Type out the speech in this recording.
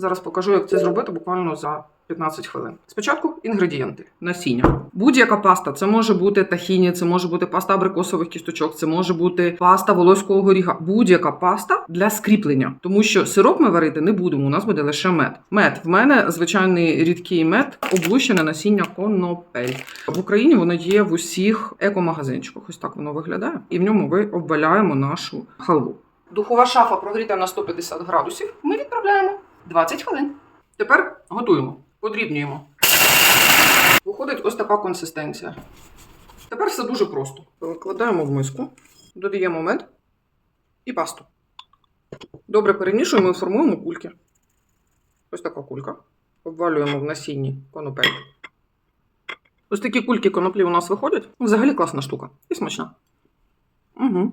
Зараз покажу, як це зробити буквально за 15 хвилин. Спочатку інгредієнти: насіння. Будь-яка паста. Це може бути тахіні, це може бути паста абрикосових кісточок, це може бути паста волоського горіха. Будь-яка паста для скріплення, тому що сироп ми варити не будемо. У нас буде лише мед. Мед в мене звичайний рідкий мед, облущене насіння конопель. В Україні воно є в усіх екомагазинчиках. Ось так воно виглядає, і в ньому ми обваляємо нашу халву. Духова шафа прогріта на 150 градусів. Ми відправляємо 20 хвилин. Тепер готуємо, подрібнюємо. Виходить ось така консистенція. Тепер все дуже просто. Викладаємо в миску, додаємо мед і пасту. Добре перемішуємо і формуємо кульки. Ось така кулька. Обвалюємо в насінні конопель. Ось такі кульки коноплі у нас виходять. Взагалі класна штука і смачна. Угу.